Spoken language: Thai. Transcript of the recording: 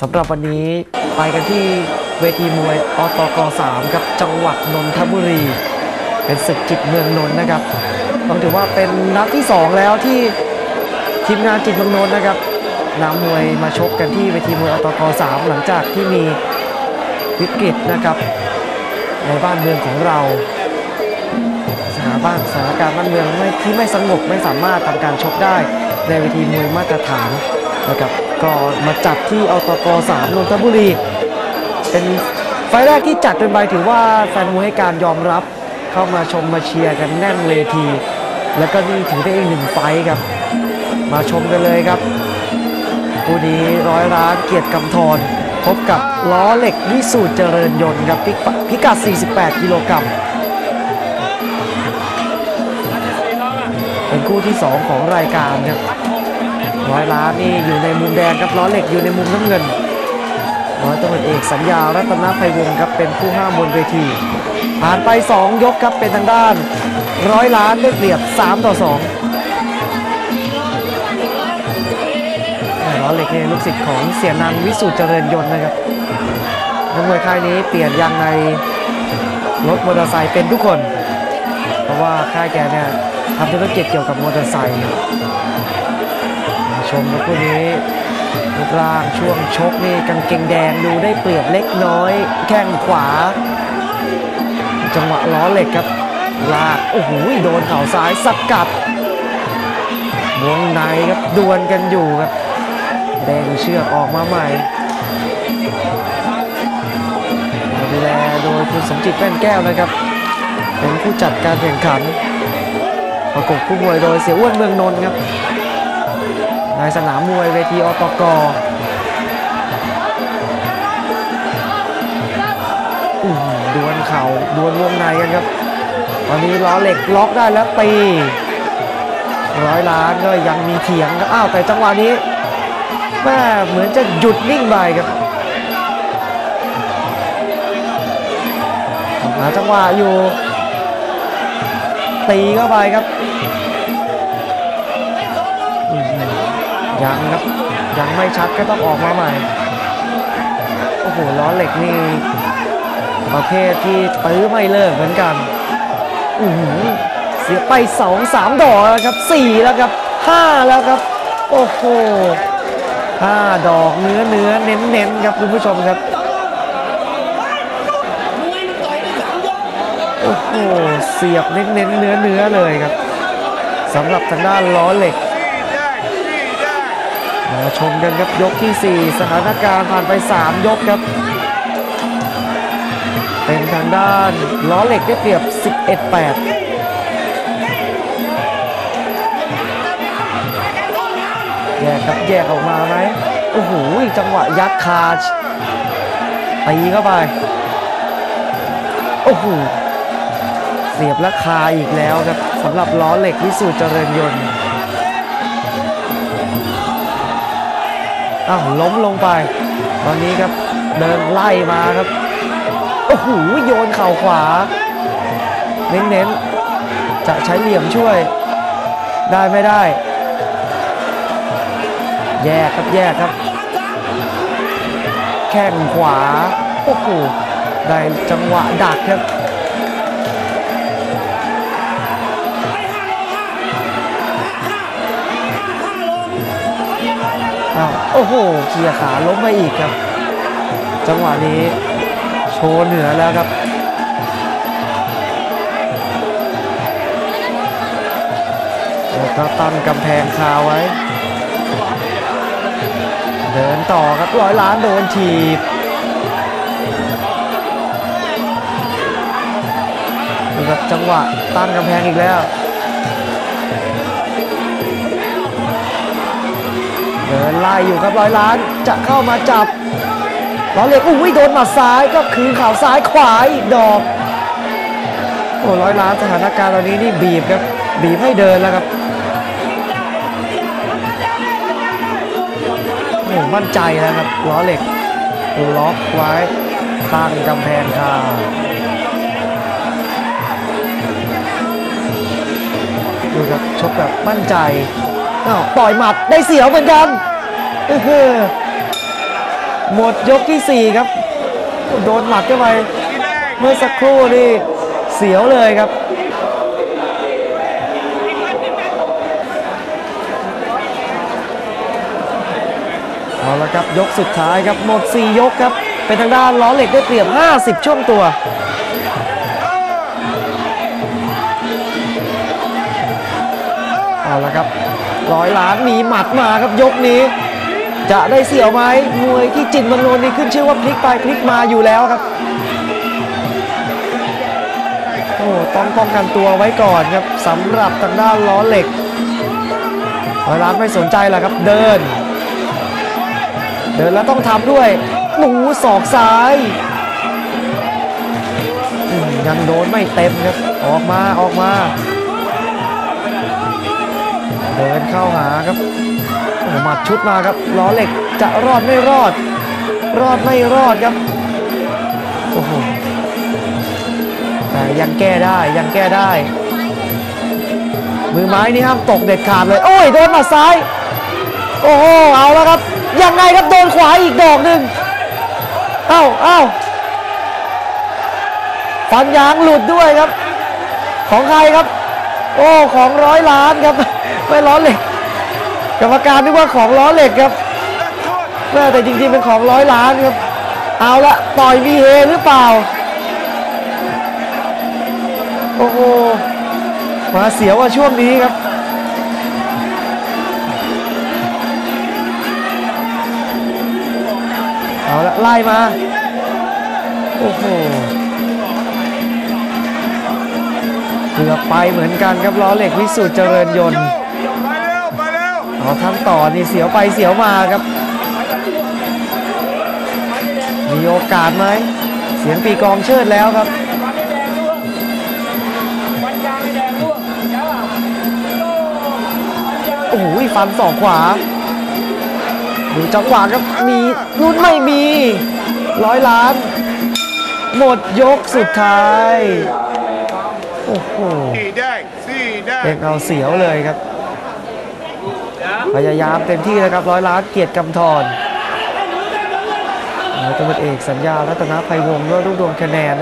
สำหรับวันนี้ไปกันที่เวทีมวยอตก3ครับจังหวัดนนทบุรี เป็นศึกจิตเมืองนนท์นะครับต้องถือว่าเป็นนัดที่ 2 แล้วที่ทีมงานจิตเมืองนนท์นะครับนำมวยมาชกกันที่เวทีมวยอตก3หลังจากที่มีวิกฤตนะครับ ในบ้านเมืองของเราสถานบ้านสถานการณ์บ้านเมืองไม่ที่ไม่สงบไม่สามารถทำการชกได้ในเวทีมวยมาตรฐาน นะครับก็มาจัดที่อตก3นนทบุรี เป็นไฟแรกที่จัดเป็นใบถือว่าแฟนมวยให้การยอมรับเข้ามาชมมาเชียร์กันแน่นเวที แล้วก็นี่ถือได้อีกหนึ่งไฟครับ มาชมกันเลยครับคู่นี้ร้อยร้านเกียรติกำธรพบกับล้อเหล็กวิสูตรเจริญยนต์ครับพิกพิกัด 48 กิโลกรัมเป็นคู่ที่ 2 ของรายการครับ ร้อยล้านนี่อยู่ในมุมแดงครับล้อเหล็กอยู่ในมุมน้ำเงินร้อยตำรวจเอกสัญญารัตนภัยวงศ์ครับเป็นผู้ห้ามบนเวทีผ่านไป 2 ยกครับเป็นทางด้านร้อยล้านได้เปรียบ 3 ต่อ2ล้อเหล็กนี่ลูกศิษย์ของเสียนันวิสุทธิ์เจริญยนต์นะครับนักมวยค่ายนี้เปลี่ยนยางในรถมอเตอร์ไซค์เป็นทุกคน เพราะว่าค่ายแกเนี่ยทำธุรกิจเกี่ยวกับมอเตอร์ไซค์ ชมคู่นี้รูปร่างช่วงชกนี่กางเกงแดงดูได้เปรียบเล็กน้อย แข้งขวา จังหวะล้อเหล็กครับลากโอ้โหโดนเข่าซ้ายสกัดวงในครับดวลกันอยู่ครับแดงเชือกออกมาใหม่ดูแลโดยคุณสมจิตแป้นแก้วนะครับ เป็นผู้จัดการแข่งขันประกบคู่มวยโดยเสียอ้วนเมืองนนท์ครับ ในสนามมวยเวทีอตกดวลเข่าดวลวงในกันครับตอนนี้ล้อเหล็กล็อกได้แล้วตีร้อยล้านก็ยังมีเถียงอ้าวแต่จังหวะนี้แม่เหมือนจะหยุดนิ่งไปครับหาจังหวะอยู่ตีเข้าไปครับ ยังครับยังไม่ชัดก็ต้องออกมาใหม่ โอ้โหล้อเหล็กนี่ประเภทที่ตื้อไม่เลิกเหมือนกันอือหือเสียไปสองสามดอกแล้วครับสี่แล้วครับห้าแล้วครับ โอ้โหห้าดอกเนื้อเนื้อเน้นเน้นครับคุณผู้ชมครับโอ้โหเสียบเน้นเน้นเนื้อเนื้อเลยครับสำหรับทางด้านล้อเหล็ก มาชมกันครับยกที่ 4 สถานการณ์ผ่านไป 3 ยกครับ เป็นทางด้านล้อเหล็กได้เปรียบ 11-8แยกครับแยกออกมาไหมโอ้โหจังหวะยัดคาตีเข้าไป โอ้โหเสียบและคาอีกแล้วครับสำหรับล้อเหล็กวิสูตรเจริญยนต์ อ้าวล้มลงไป ตอนนี้ครับเดินไล่มาครับ โอ้โหโยนเข่าขวา เน้นๆ จะใช้เหลี่ยมช่วย ได้ไม่ได้ แยกครับแยกครับ แข้งขวา โอ้โหได้จังหวะดักครับ้า โอ้โหเขี่ยขาล้มไปอีกครับ จังหวะนี้โชว์เหนือแล้วครับแล้วก็ตั้งกำแพงคาไว้ เดินต่อครับร้อยล้านโดนถีบดูครับจังหวะตั้งกำแพงอีกแล้ว เดินไล่อยู่ครับร้อยล้านจะเข้ามาจับล้อเหล็กอุ้ยโดนหมัดซ้ายก็คืนข่าซ้ายขวาอีกดอกโอ้ร้อยล้านสถานการณ์ตอนนี้นี่บีบครับบีบให้เดินแล้วครับโอ้มั่นใจแล้วครับล้อเหล็กล็อกไว้ตั้งกำแพงคาดูครับชกแบบมั่นใจ อ้าวต่อยหมัดได้เสียวเหมือนกันเออหมดยกที่ 4 ครับ โดนหมัดเข้าไปเมื่อสักครู่นี่เสียวเลยครับเอาละครับยกสุดท้ายครับหมด 4 ยกครับ เป็นทางด้านล้อเหล็กได้เปรียบ 50 ช่วงตัวเอาละครับ ร้อยล้านมีหมัดมาครับยกนี้ จะได้เสี่ยวไหมมวยที่จินเมืองนนนี่ขึ้นชื่อว่าพลิกไปพลิกมาอยู่แล้วครับโอ้ต้องป้องกันตัวไว้ก่อนครับสำหรับทางด้านล้อเหล็กร้อยล้านไม่สนใจหรอกครับเดิน เดินแล้วต้องทำด้วยหนูศอกซ้ายยังโดนไม่เต็มครับ ออกมาออกมา เดินเข้าหาครับหหมัดชุดมาครับล้อเหล็กจะรอดไม่รอด รอดไม่รอดครับโอ้โหแต่ยังแก้ได้ยังแก้ได้ มือไม้นี่ห้ามตกเด็ดขาดเลย โอ้ยโดนหมัดซ้าย โอ้โหเอาแล้วครับยังไงครับโดนขวาอีกดอกหนึ่งเอ้าเอ้าฟันยางหลุดด้วยครับ ของใครครับ โอ้ของร้อยล้านครับ ไม่ล้อเหล็ก กรรมการนึกว่าของล้อเหล็กครับแม่แต่จริงๆเป็นของร้อยล้านครับ เอาละต่อยมีเฮหรือเปล่า โอ้โหมาเสียว่าช่วงนี้ครับเอาละไล่มา โอ้โหเกือบไปเหมือนกันครับล้อเหล็กวิสุทธิ์เจริญยนต์ เร็วเอาทำต่อนี่เสียวไปเสียวมาครับ มีโอกาสไหม เสียงปีกองเชิดแล้วครับโอ้โหฟันสองขวา ดูจังหวะครับ มีรุ่นไม่มี ร้อยล้าน หมดยกสุดท้าย โอ้โหสี่แดงสี่แดงเอกเอาเสียวเลยครับ พยายามเต็มที่นะครับร้อยล้านเกียรติกำธรแล้วตำรวจเอกสัญญารัตนภัยวงศ์ด้วยรวบรวงคะแนน